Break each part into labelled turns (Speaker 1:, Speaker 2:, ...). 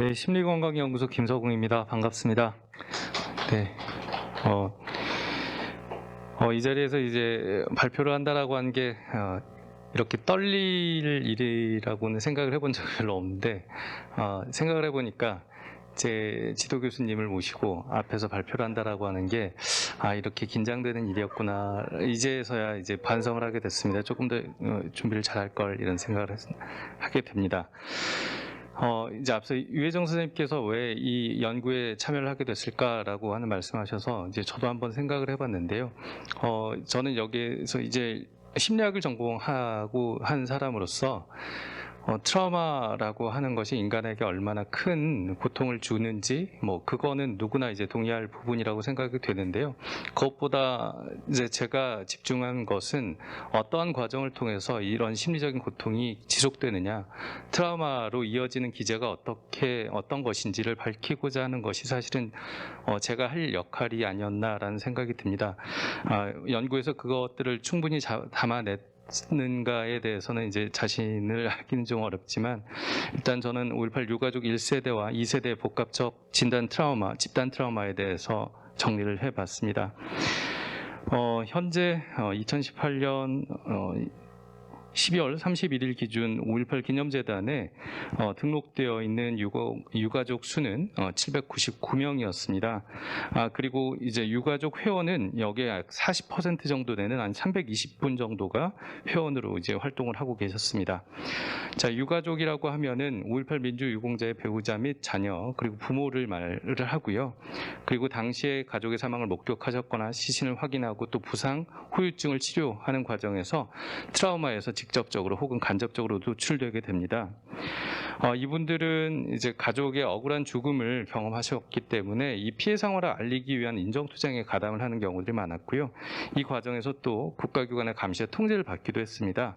Speaker 1: 네, 심리건강연구소 김서궁입니다. 반갑습니다. 네, 어, 어, 이 자리에서 이제 발표를 한다라고 한 게 어, 이렇게 떨릴 일이라고는 생각을 해본 적이 별로 없는데 어, 생각을 해보니까 제 지도 교수님을 모시고 앞에서 발표를 한다라고 하는 게 아 이렇게 긴장되는 일이었구나 이제서야 이제 반성을 하게 됐습니다. 조금 더 어, 준비를 잘할 걸 이런 생각을 했- 하게 됩니다. 어, 이제 앞서 유혜정 선생님께서 왜 이 연구에 참여를 하게 됐을까라고 하는 말씀하셔서 이제 저도 한번 생각을 해봤는데요. 어, 저는 여기에서 이제 심리학을 전공하고 한 사람으로서 어, 트라우마라고 하는 것이 인간에게 얼마나 큰 고통을 주는지 뭐 그거는 누구나 이제 동의할 부분이라고 생각이 되는데요. 그것보다 이제 제가 집중한 것은 어떠한 과정을 통해서 이런 심리적인 고통이 지속되느냐 트라우마로 이어지는 기제가 어떻게 어떤 것인지를 밝히고자 하는 것이 사실은 어, 제가 할 역할이 아니었나라는 생각이 듭니다. 아, 연구에서 그것들을 충분히 자- 담아냈 는가에 대해서는 이제 자신을 하기는 좀 어렵지만 일단 저는 5.18 유가족 1세대와 2세대 복합적 진단 트라우마, 집단 트라우마에 대해서 정리를 해봤습니다. 어, 현재 2018년 12월 31일 기준 5.18 기념재단에 어, 등록되어 있는 유가, 족 수는 799명이었습니다. 아, 그리고 이제 유가족 회원은 여기에 약 40% 정도 되는 한 320분 정도가 회원으로 이제 활동을 하고 계셨습니다. 자, 유가족이라고 하면은 5.18 민주유공자의 배우자 및 자녀 그리고 부모를 말을 하고요. 그리고 당시에 가족의 사망을 목격하셨거나 시신을 확인하고 또 부상, 후유증을 치료하는 과정에서 트라우마에서 직접적으로 혹은 간접적으로 노출되게 됩니다. 어, 이분들은 이제 가족의 억울한 죽음을 경험하셨기 때문에 이 피해 상황을 알리기 위한 인정투쟁에 가담을 하는 경우들이 많았고요. 이 과정에서 또 국가기관의 감시에 통제를 받기도 했습니다.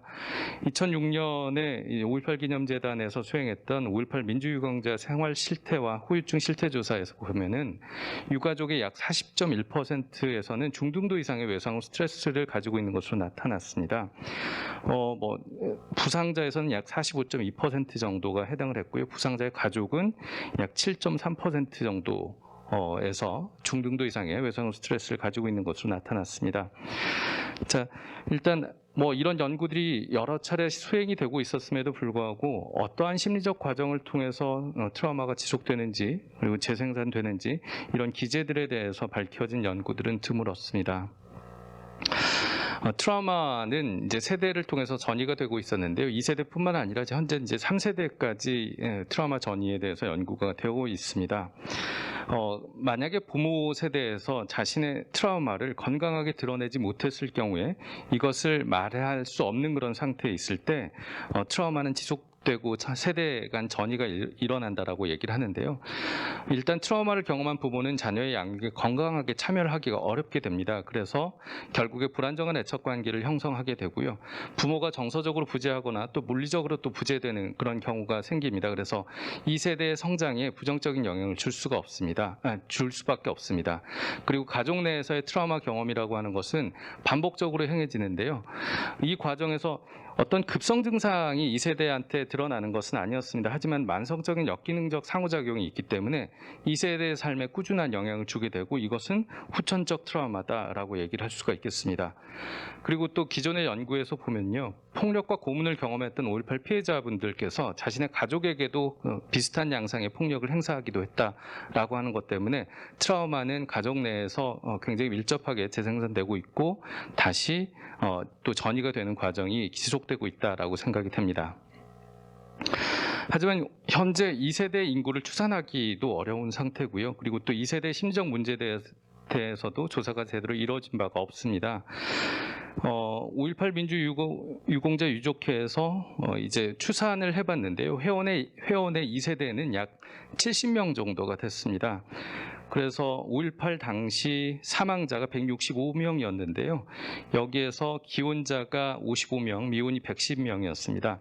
Speaker 1: 2006년에 5.18 기념재단에서 수행했던 5.18 민주유공자 생활 실태와 후유증 실태 조사에서 보면은 유가족의 약 40.1%에서는 중등도 이상의 외상 후 스트레스를 가지고 있는 것으로 나타났습니다. 어, 뭐 부상자에서는 약 45.2% 정도가 해당을 했고요. 부상자의 가족은 약 7.3% 정도 어에서 중등도 이상의 외상 후 스트레스를 가지고 있는 것으로 나타났습니다. 자, 일단 뭐 이런 연구들이 여러 차례 수행이 되고 있었음에도 불구하고 어떠한 심리적 과정을 통해서 어, 트라우마가 지속되는지 그리고 재생산되는지 이런 기제들에 대해서 밝혀진 연구들은 드물었습니다. 어, 트라우마는 이제 세대를 통해서 전이가 되고 있었는데요. 2세대뿐만 아니라 현재 이제 3세대까지 예, 트라우마 전이에 대해서 연구가 되고 있습니다. 어, 만약에 부모 세대에서 자신의 트라우마를 건강하게 드러내지 못했을 경우에 이것을 말할 수 없는 그런 상태에 있을 때 어, 트라우마는 지속 되고 세대 간 전이가 일- 일어난다라고 얘기를 하는데요. 일단 트라우마를 경험한 부모는 자녀의 양육에 건강하게 참여를 하기가 어렵게 됩니다. 그래서 결국에 불안정한 애착 관계를 형성하게 되고요. 부모가 정서적으로 부재하거나 또 물리적으로 또 부재되는 그런 경우가 생깁니다. 그래서 이 세대의 성장에 부정적인 영향을 줄 수가 없습니다. 아, 줄 수밖에 없습니다. 그리고 가족 내에서의 트라우마 경험이라고 하는 것은 반복적으로 행해지는데요. 이 과정에서 어떤 급성 증상이 이 세대한테 드러나는 것은 아니었습니다. 하지만 만성적인 역기능적 상호작용이 있기 때문에 이 세대의 삶에 꾸준한 영향을 주게 되고 이것은 후천적 트라우마다라고 얘기를 할 수가 있겠습니다. 그리고 또 기존의 연구에서 보면요. 폭력과 고문을 경험했던 5.18 피해자분들께서 자신의 가족에게도 어, 비슷한 양상의 폭력을 행사하기도 했다라고 하는 것 때문에 트라우마는 가족 내에서 어, 굉장히 밀접하게 재생산되고 있고 다시 어, 또 전이가 되는 과정이 지속 되고 있다라고 생각이 됩니다. 하지만 현재 2세대 인구를 추산하기도 어려운 상태고요. 그리고 또 2세대 심리적 문제에 대해서 대해서도 조사가 제대로 이루어진 바가 없습니다. 어, 5.18 민주 유공자 유족회에서 어, 이제 추산을 해봤는데요. 회원의 회원의 2세대는 약 70명 정도가 됐습니다. 그래서 5.18 당시 사망자가 165명이었는데요. 여기에서 기혼자가 55명, 미혼이 110명이었습니다.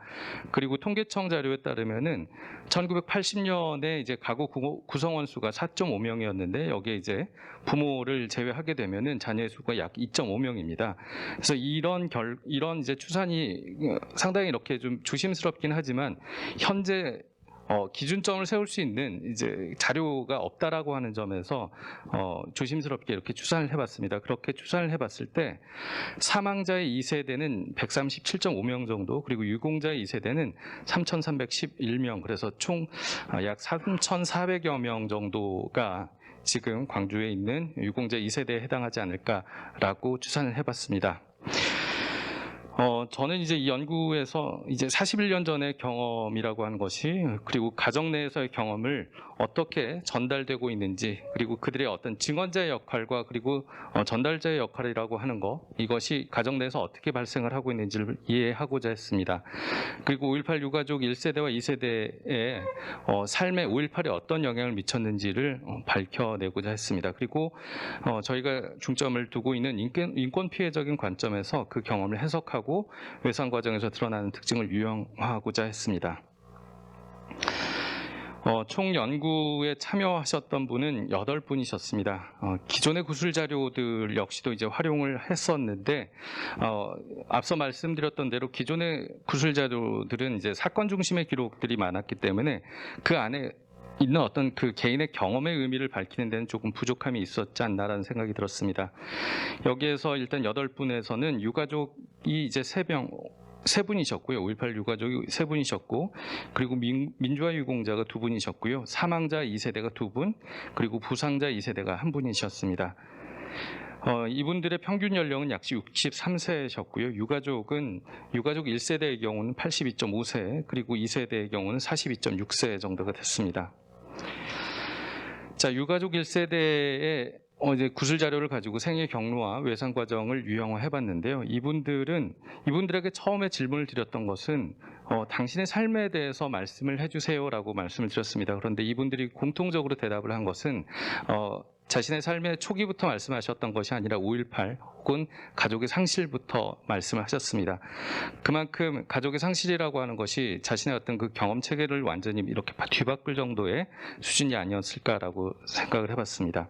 Speaker 1: 그리고 통계청 자료에 따르면은 1980년에 이제 가구 구- 구성원 수가 4.5명이었는데 여기에 이제 부모를 제외하게 되면은 자녀의 수가 약 2.5명입니다. 그래서 이런 결 이런 이제 추산이 어, 상당히 이렇게 좀 조심스럽긴 하지만 현재 어, 기준점을 세울 수 있는 이제 자료가 없다라고 하는 점에서 어, 조심스럽게 이렇게 추산을 해봤습니다. 그렇게 추산을 해봤을 때 사망자의 2세대는 137.5명 정도, 그리고 유공자의 2세대는 3,311명, 그래서 총 약 3,400여 명 정도가 지금 광주에 있는 유공자 2세대에 해당하지 않을까라고 추산을 해봤습니다. 어, 저는 이제 이 연구에서 이제 41년 전의 경험이라고 하는 것이 그리고 가정 내에서의 경험을 어떻게 전달되고 있는지 그리고 그들의 어떤 증언자의 역할과 그리고 어, 전달자의 역할이라고 하는 것 이것이 가정 내에서 어떻게 발생을 하고 있는지를 이해하고자 했습니다. 그리고 5.18 유가족 1세대와 2세대의 어, 삶에 5.18이 어떤 영향을 미쳤는지를 어, 밝혀내고자 했습니다. 그리고 어, 저희가 중점을 두고 있는 인권, 인권 피해적인 관점에서 그 경험을 해석하고 외상 과정에서 드러나는 특징을 유형화하고자 했습니다. 어, 총 연구에 참여하셨던 분은 8분이셨습니다. 어, 기존의 구술 자료들 역시도 이제 활용을 했었는데, 어, 앞서 말씀드렸던 대로 기존의 구술 자료들은 이제 사건 중심의 기록들이 많았기 때문에 그 안에 있는 어떤 그 개인의 경험의 의미를 밝히는 데는 조금 부족함이 있었지 않나라는 생각이 들었습니다. 여기에서 일단 여덟 분에서는 유가족이 이제 세 명, 세 분이셨고요. 5.18 유가족이 세 분이셨고, 그리고 민, 민주화 유공자가 두 분이셨고요. 사망자 2세대가 두 분, 그리고 부상자 2세대가 한 분이셨습니다. 어, 이분들의 평균 연령은 약 63세셨고요. 유가족은 유가족 1세대의 경우는 82.5세, 그리고 2세대의 경우는 42.6세 정도가 됐습니다. 자, 유가족 1세대의 어, 이제 구술 자료를 가지고 생애 경로와 외상 과정을 유형화해 봤는데요. 이분들은 이분들에게 처음에 질문을 드렸던 것은 어, 당신의 삶에 대해서 말씀을 해주세요라고 말씀을 드렸습니다. 그런데 이분들이 공통적으로 대답을 한 것은 어, 자신의 삶의 초기부터 말씀하셨던 것이 아니라 5.18 혹은 가족의 상실부터 말씀을 하셨습니다. 그만큼 가족의 상실이라고 하는 것이 자신의 어떤 그 경험 체계를 완전히 이렇게 뒤바꿀 정도의 수준이 아니었을까라고 생각을 해봤습니다.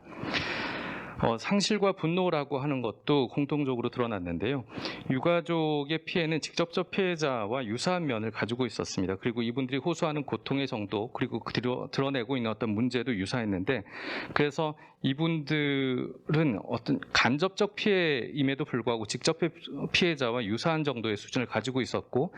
Speaker 1: 어, 상실과 분노라고 하는 것도 공통적으로 드러났는데요. 유가족의 피해는 직접적 피해자와 유사한 면을 가지고 있었습니다. 그리고 이분들이 호소하는 고통의 정도 그리고 그 드러, 드러내고 있는 어떤 문제도 유사했는데 그래서 이분들은 어떤 간접적 피해임에도 불구하고 직접 피해자와 유사한 정도의 수준을 가지고 있었고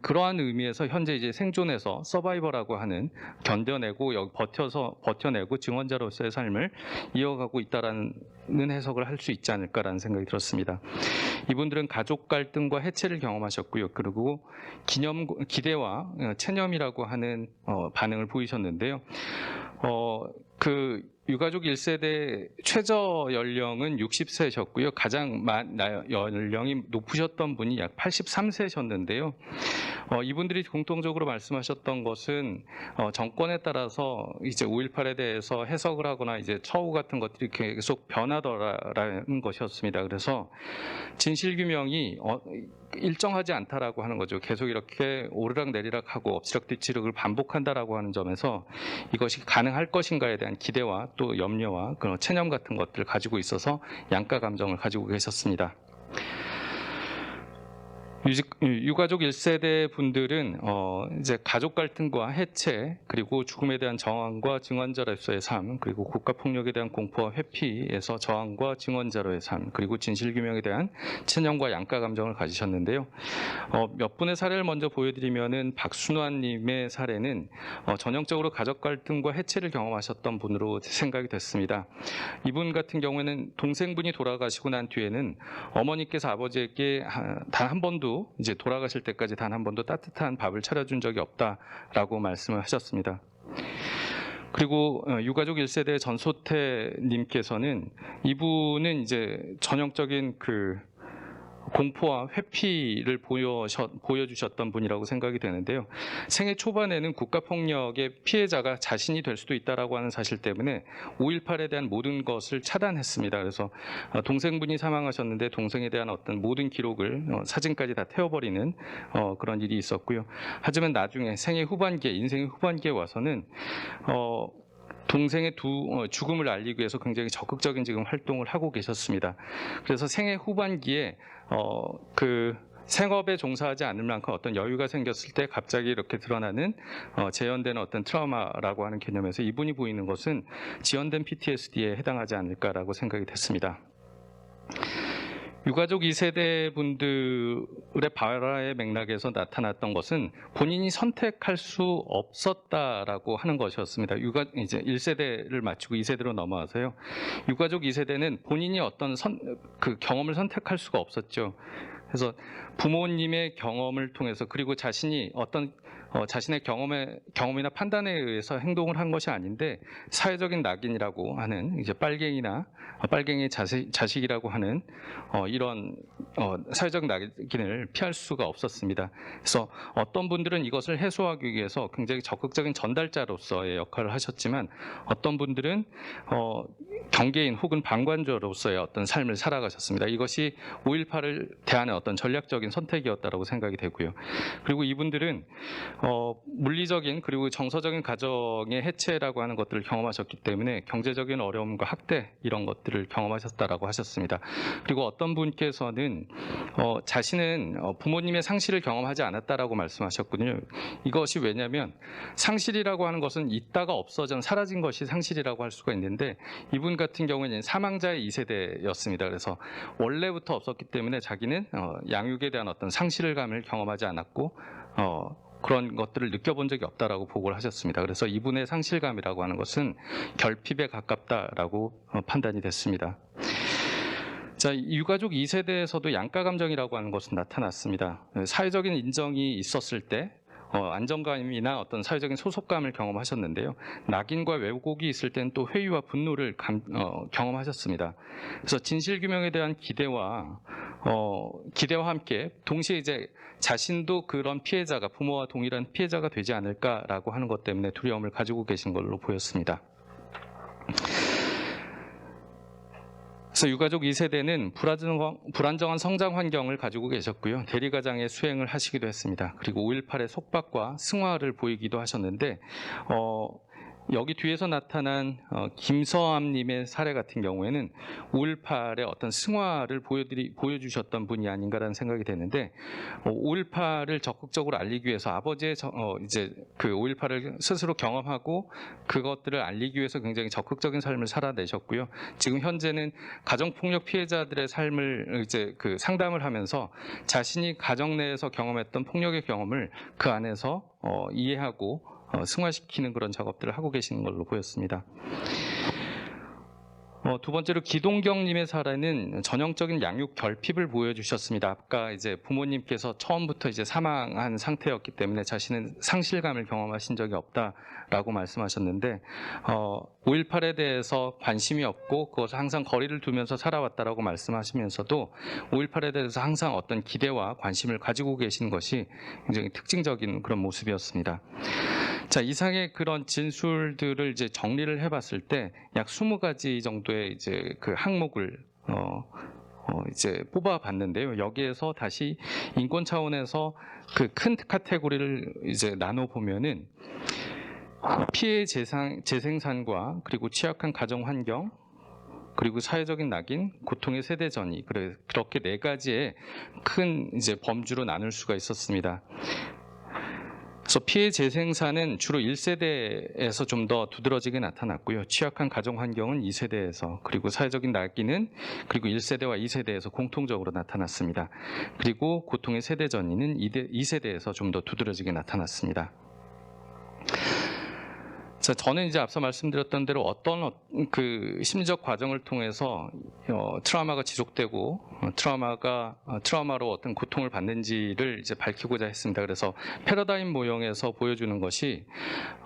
Speaker 1: 그러한 의미에서 현재 이제 생존해서 서바이버라고 하는 견뎌내고 여기 버텨서 버텨내고 증언자로서의 삶을 이어가고 있다라는 해석을 할 수 있지 않을까라는 생각이 들었습니다. 이분들은 가족 갈등과 해체를 경험하셨고요. 그리고 기념 기대와 어, 체념이라고 하는 어, 반응을 보이셨는데요. 어, 그 유가족 1세대 최저 연령은 60세셨고요. 가장 연령이 높으셨던 분이 약 83세셨는데요. 어, 이분들이 공통적으로 말씀하셨던 것은 어, 정권에 따라서 이제 5.18에 대해서 해석을 하거나 이제 처우 같은 것들이 계속 변하더라라는 것이었습니다. 그래서 진실 규명이 어, 일정하지 않다라고 하는 거죠. 계속 이렇게 오르락 내리락 하고 엎치락 뒤치락을 반복한다라고 하는 점에서 이것이 가능할 것인가에 대한 기대와 또 염려와 그런 체념 같은 것들을 가지고 있어서 양가 감정을 가지고 계셨습니다. 유가족 1세대 분들은 어, 이제 가족 갈등과 해체 그리고 죽음에 대한 저항과 증언자로서의 삶 그리고 국가 폭력에 대한 공포와 회피에서 저항과 증언자로의 삶 그리고 진실 규명에 대한 체념과 양가 감정을 가지셨는데요. 어, 몇 분의 사례를 먼저 보여드리면은 박순환님의 사례는 어, 전형적으로 가족 갈등과 해체를 경험하셨던 분으로 생각이 됐습니다. 이분 같은 경우에는 동생분이 돌아가시고 난 뒤에는 어머니께서 아버지에게 단 한 번도 이제 돌아가실 때까지 단 한 번도 따뜻한 밥을 차려준 적이 없다라고 말씀을 하셨습니다. 그리고 어, 유가족 1세대 전소태 님께서는 이분은 이제 전형적인 그 공포와 회피를 보여셔, 보여 주셨던 분이라고 생각이 되는데요. 생애 초반에는 국가폭력의 피해자가 자신이 될 수도 있다라고 하는 사실 때문에 5.18에 대한 모든 것을 차단했습니다. 그래서 어, 동생분이 사망하셨는데 동생에 대한 어떤 모든 기록을 어, 사진까지 다 태워버리는 어, 그런 일이 있었고요. 하지만 나중에 생애 후반기에 인생의 후반기에 와서는 어, 동생의 두 어, 죽음을 알리기 위해서 굉장히 적극적인 지금 활동을 하고 계셨습니다. 그래서 생애 후반기에 어, 그 생업에 종사하지 않을 만큼 어떤 여유가 생겼을 때 갑자기 이렇게 드러나는 어, 재현되는 어떤 트라우마라고 하는 개념에서 이분이 보이는 것은 지연된 PTSD에 해당하지 않을까라고 생각이 됐습니다. 유가족 2세대 분들의 발화의 맥락에서 나타났던 것은 본인이 선택할 수 없었다라고 하는 것이었습니다. 유가 이제 1세대를 마치고 2세대로 넘어와서요. 유가족 2세대는 본인이 어떤 선, 그 경험을 선택할 수가 없었죠. 그래서 부모님의 경험을 통해서 그리고 자신이 어떤 어, 자신의 경험에 경험이나 판단에 의해서 행동을 한 것이 아닌데 사회적인 낙인이라고 하는 이제 빨갱이나 어, 빨갱이 자식, 자식이라고 하는 어, 이런 어, 사회적 낙인을 피할 수가 없었습니다. 그래서 어떤 분들은 이것을 해소하기 위해서 굉장히 적극적인 전달자로서의 역할을 하셨지만 어떤 분들은 어, 경계인 혹은 방관자로서의 어떤 삶을 살아가셨습니다. 이것이 5.18을 대하는 어떤 전략적인 선택이었다고 생각이 되고요. 그리고 이분들은 어, 물리적인 그리고 정서적인 가정의 해체라고 하는 것들을 경험하셨기 때문에 경제적인 어려움과 학대 이런 것들을 경험하셨다라고 하셨습니다. 그리고 어떤 분께서는 어, 자신은 어, 부모님의 상실을 경험하지 않았다라고 말씀하셨거든요. 이것이 왜냐하면 상실이라고 하는 것은 있다가 없어져 사라진 것이 상실이라고 할 수가 있는데 이분 같은 경우는 사망자의 2세대였습니다. 그래서 원래부터 없었기 때문에 자기는 어, 양육에 대한 어떤 상실감을 경험하지 않았고 어, 그런 것들을 느껴본 적이 없다라고 보고를 하셨습니다. 그래서 이분의 상실감이라고 하는 것은 결핍에 가깝다라고 어, 판단이 됐습니다. 자, 유가족 2세대에서도 양가 감정이라고 하는 것은 나타났습니다. 사회적인 인정이 있었을 때 어, 안정감이나 어떤 사회적인 소속감을 경험하셨는데요. 낙인과 왜곡이 있을 때는 또 회의와 분노를 감- 어, 경험하셨습니다. 그래서 진실 규명에 대한 기대와 어, 기대와 함께 동시에 이제 자신도 그런 피해자가 부모와 동일한 피해자가 되지 않을까라고 하는 것 때문에 두려움을 가지고 계신 걸로 보였습니다. 그래서 유가족 2세대는 불안정, 불안정한 성장 환경을 가지고 계셨고요. 대리가장의 수행을 하시기도 했습니다. 그리고 5.18의 속박과 승화를 보이기도 하셨는데 어, 여기 뒤에서 나타난 어, 김서암님의 사례 같은 경우에는 5.18의 어떤 승화를 보여드리, 보여주셨던 분이 아닌가라는 생각이 되는데 어, 5.18을 적극적으로 알리기 위해서 아버지의 저- 어, 이제 그 5.18을 스스로 경험하고 그것들을 알리기 위해서 굉장히 적극적인 삶을 살아내셨고요. 지금 현재는 가정폭력 피해자들의 삶을 이제 그 상담을 하면서 자신이 가정 내에서 경험했던 폭력의 경험을 그 안에서 어, 이해하고 어, 승화시키는 그런 작업들을 하고 계시는 걸로 보였습니다. 어, 두 번째로 기동경님의 사례는 전형적인 양육 결핍을 보여주셨습니다. 아까 이제 부모님께서 처음부터 이제 사망한 상태였기 때문에 자신은 상실감을 경험하신 적이 없다라고 말씀하셨는데 어, 5.18에 대해서 관심이 없고 그것을 항상 거리를 두면서 살아왔다라고 말씀하시면서도 5.18에 대해서 항상 어떤 기대와 관심을 가지고 계신 것이 굉장히 특징적인 그런 모습이었습니다. 자, 이상의 그런 진술들을 이제 정리를 해봤을 때 약 20가지 정도의 이제 그 항목을 어, 어, 이제 뽑아봤는데요. 여기에서 다시 인권 차원에서 그 큰 카테고리를 이제 나눠 보면은 피해 재상, 재생산과 그리고 취약한 가정 환경 그리고 사회적인 낙인, 고통의 세대 전이 그래 그렇게 네 가지의 큰 이제 범주로 나눌 수가 있었습니다. 그래서 피해 재생산은 주로 1세대에서 좀 더 두드러지게 나타났고요. 취약한 가정 환경은 2세대에서 그리고 사회적인 낙인은 그리고 1세대와 2세대에서 공통적으로 나타났습니다. 그리고 고통의 세대 전이는 2세대에서 좀 더 두드러지게 나타났습니다. 자, 저는 이제 앞서 말씀드렸던 대로 어떤 어- 그 심리적 과정을 통해서 어, 트라우마가 지속되고 어, 트라우마가 어, 트라우마로 어떤 고통을 받는지를 이제 밝히고자 했습니다. 그래서 패러다임 모형에서 보여주는 것이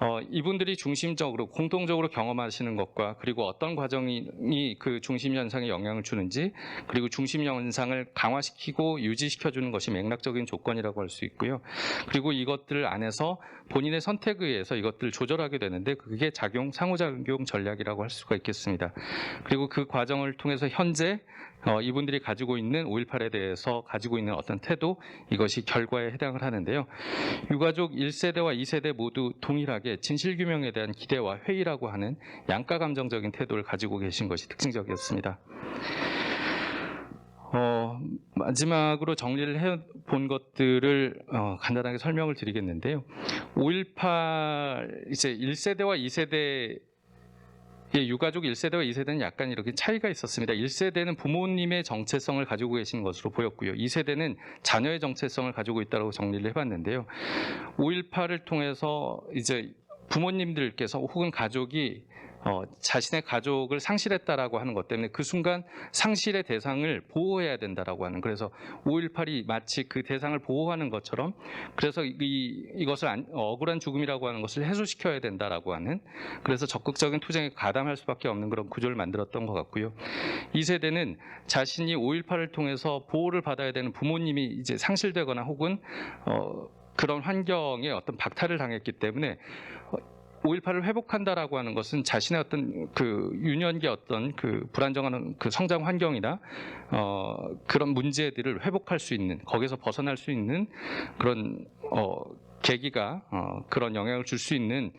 Speaker 1: 어, 이분들이 중심적으로 공통적으로 경험하시는 것과 그리고 어떤 과정이 그 중심 현상에 영향을 주는지 그리고 중심 현상을 강화시키고 유지시켜 주는 것이 맥락적인 조건이라고 할 수 있고요. 그리고 이것들 안에서 본인의 선택에 의해서 이것들을 조절하게 되는데 그게 작용 상호작용 전략이라고 할 수가 있겠습니다. 그리고 그 과정을 통해서 현재 어, 이분들이 가지고 있는 5.18에 대해서 가지고 있는 어떤 태도 이것이 결과에 해당을 하는데요. 유가족 1세대와 2세대 모두 동일하게 진실규명에 대한 기대와 회의라고 하는 양가 감정적인 태도를 가지고 계신 것이 특징적이었습니다. 어, 마지막으로 정리를 해본 것들을 어, 간단하게 설명을 드리겠는데요. 5.18 이제 1세대와 2세대 예, 유가족 1세대와 2세대는 약간 이렇게 차이가 있었습니다. 1세대는 부모님의 정체성을 가지고 계신 것으로 보였고요. 2세대는 자녀의 정체성을 가지고 있다고 정리를 해봤는데요. 5.18을 통해서 이제 부모님들께서 혹은 가족이 어, 자신의 가족을 상실했다라고 하는 것 때문에 그 순간 상실의 대상을 보호해야 된다라고 하는 그래서 5.18이 마치 그 대상을 보호하는 것처럼 그래서 이, 이것을 안- 어, 억울한 죽음이라고 하는 것을 해소시켜야 된다라고 하는 그래서 적극적인 투쟁에 가담할 수밖에 없는 그런 구조를 만들었던 것 같고요. 이 세대는 자신이 5.18을 통해서 보호를 받아야 되는 부모님이 이제 상실되거나 혹은 어, 그런 환경에 어떤 박탈을 당했기 때문에 5.18을 회복한다라고 하는 것은 자신의 어떤 그 유년기 어떤 그 불안정한 그 성장 환경이나 어 그런 문제들을 회복할 수 있는 거기서 벗어날 수 있는 그런 어 계기가 어 그런 영향을 줄 수 있는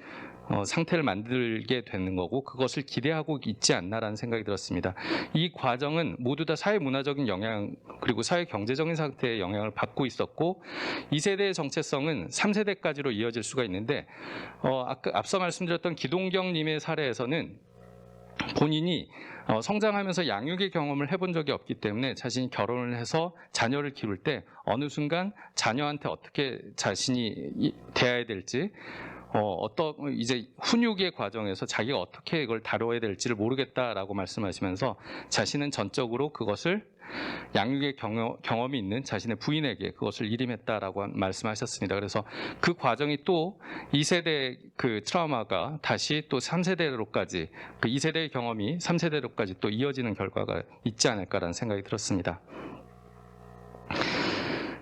Speaker 1: 어, 상태를 만들게 되는 거고 그것을 기대하고 있지 않나라는 생각이 들었습니다. 이 과정은 모두 다 사회 문화적인 영향 그리고 사회 경제적인 상태의 영향을 받고 있었고 이 세대의 정체성은 3세대까지로 이어질 수가 있는데 어, 아까 앞서 말씀드렸던 기동경님의 사례에서는 본인이 어, 성장하면서 양육의 경험을 해본 적이 없기 때문에 자신이 결혼을 해서 자녀를 기를 때 어느 순간 자녀한테 어떻게 자신이 이- 대해야 될지 어, 어떤 이제 훈육의 과정에서 자기가 어떻게 이걸 다뤄야 될지를 모르겠다라고 말씀하시면서 자신은 전적으로 그것을 양육의 경험, 경험이 있는 자신의 부인에게 그것을 일임했다라고 한- 말씀하셨습니다. 그래서 그 과정이 또 2세대 그 트라우마가 다시 또 3세대로까지 그 2세대의 경험이 3세대로까지 또 이어지는 결과가 있지 않을까라는 생각이 들었습니다.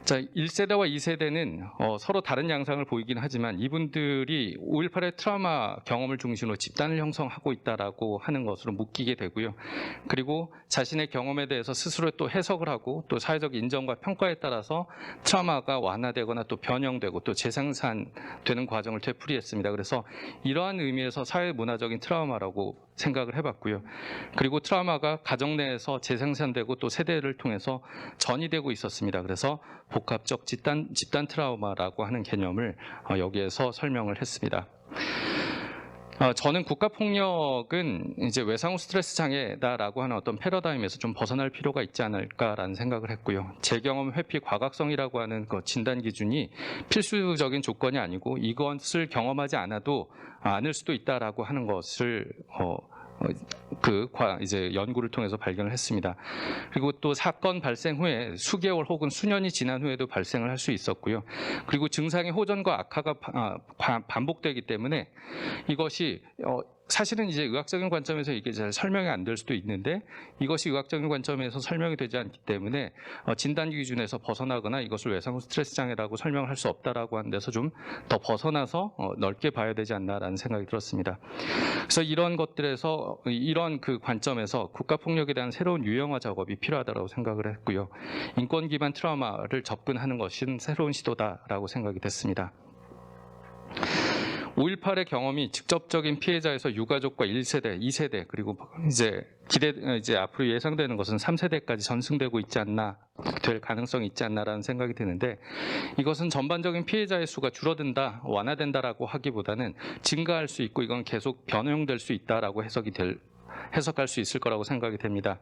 Speaker 1: 자, 1세대와 2세대는 어, 서로 다른 양상을 보이긴 하지만 이분들이 5.18의 트라우마 경험을 중심으로 집단을 형성하고 있다라고 하는 것으로 묶이게 되고요. 그리고 자신의 경험에 대해서 스스로 또 해석을 하고 또 사회적 인정과 평가에 따라서 트라우마가 완화되거나 또 변형되고 또 재생산되는 과정을 되풀이했습니다. 그래서 이러한 의미에서 사회 문화적인 트라우마라고 생각을 해봤고요. 그리고 트라우마가 가정 내에서 재생산되고 또 세대를 통해서 전이되고 있었습니다. 그래서 복합적 집단, 집단 트라우마라고 하는 개념을 어, 여기에서 설명을 했습니다. 어, 저는 국가폭력은 이제 외상후 스트레스 장애다라고 하는 어떤 패러다임에서 좀 벗어날 필요가 있지 않을까라는 생각을 했고요. 제 경험 회피 과각성이라고 하는 그 진단 기준이 필수적인 조건이 아니고 이것을 경험하지 않아도 않을 수도 있다라고 하는 것을 어, 어, 그 과- 이제 연구를 통해서 발견을 했습니다. 그리고 또 사건 발생 후에 수개월 혹은 수년이 지난 후에도 발생을 할 수 있었고요. 그리고 증상의 호전과 악화가 바- 아, 바- 반복되기 때문에 이것이 어, 사실은 이제 의학적인 관점에서 이게 잘 설명이 안 될 수도 있는데 이것이 의학적인 관점에서 설명이 되지 않기 때문에 어, 진단 기준에서 벗어나거나 이것을 외상후 스트레스 장애라고 설명을 할수 없다라고 하는 데서 좀 더 벗어나서 어, 넓게 봐야 되지 않나라는 생각이 들었습니다. 그래서 이런 것들에서 어, 이런 그 관점에서 국가 폭력에 대한 새로운 유형화 작업이 필요하다고 생각을 했고요. 인권 기반 트라우마를 접근하는 것은 새로운 시도다라고 생각이 됐습니다. 5.18의 경험이 직접적인 피해자에서 유가족과 1세대, 2세대 그리고 이제 기대 이제 앞으로 예상되는 것은 3세대까지 전승되고 있지 않나 될 가능성이 있지 않나라는 생각이 드는데 이것은 전반적인 피해자의 수가 줄어든다, 완화된다라고 하기보다는 증가할 수 있고 이건 계속 변형될 수 있다라고 해석이 될 해석할 수 있을 거라고 생각이 됩니다.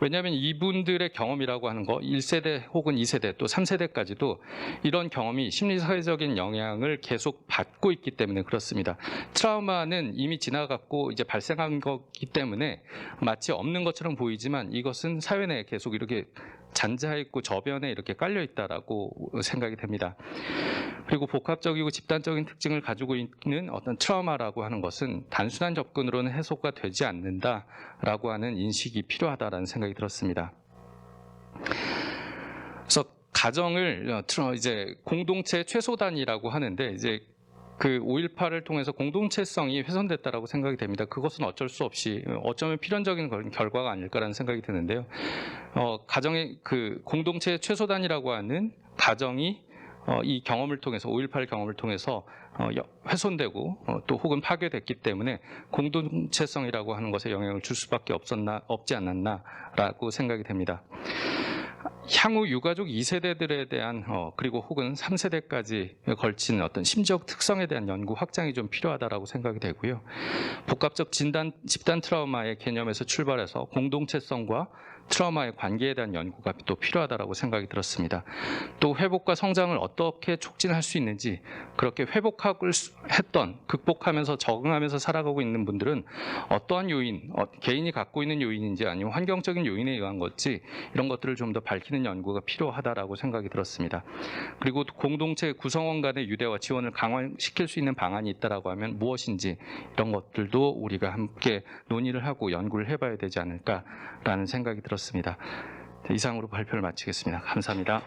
Speaker 1: 왜냐하면 이분들의 경험이라고 하는 거 1세대 혹은 2세대 또 3세대까지도 이런 경험이 심리사회적인 영향을 계속 받고 있기 때문에 그렇습니다. 트라우마는 이미 지나갔고 이제 발생한 거기 때문에 마치 없는 것처럼 보이지만 이것은 사회 내에 계속 이렇게 잔재해 있고 저변에 이렇게 깔려 있다라고 생각이 됩니다. 그리고 복합적이고 집단적인 특징을 가지고 있는 어떤 트라우마라고 하는 것은 단순한 접근으로는 해소가 되지 않는다라고 하는 인식이 필요하다라는 생각이 들었습니다. 그래서 가정을 어, 이제 공동체 최소단이라고 하는데 이제 그 5.18을 통해서 공동체성이 훼손됐다라고 생각이 됩니다. 그것은 어쩔 수 없이 어, 어쩌면 필연적인 걸- 결과가 아닐까라는 생각이 드는데요. 어, 가정의 그 공동체 최소단이라고 하는 가정이 어, 이 경험을 통해서 5.18 경험을 통해서 어, 여- 훼손되고 어, 또 혹은 파괴됐기 때문에 공동체성이라고 하는 것에 영향을 줄 수밖에 없었나 없지 않았나라고 생각이 됩니다. 향후 유가족 2세대들에 대한 어, 그리고 혹은 3세대까지 걸친 어떤 심적 특성에 대한 연구 확장이 좀 필요하다라고 생각이 되고요. 복합적 진단 집단 트라우마의 개념에서 출발해서 공동체성과 트라우마의 관계에 대한 연구가 또 필요하다라고 생각이 들었습니다. 또 회복과 성장을 어떻게 촉진할 수 있는지 그렇게 수- 했던 극복하면서 적응하면서 살아가고 있는 분들은 어떠한 요인, 어, 개인이 갖고 있는 요인인지 아니면 환경적인 요인에 의한 것지 이런 것들을 좀 더 밝히는 연구가 필요하다라고 생각이 들었습니다. 그리고 공동체 구성원 간의 유대와 지원을 강화시킬 수 있는 방안이 있다라고 하면 무엇인지 이런 것들도 우리가 함께 논의를 하고 연구를 해봐야 되지 않을까라는 생각이 들었습니다. 네, 이상으로 발표를 마치겠습니다. 감사합니다.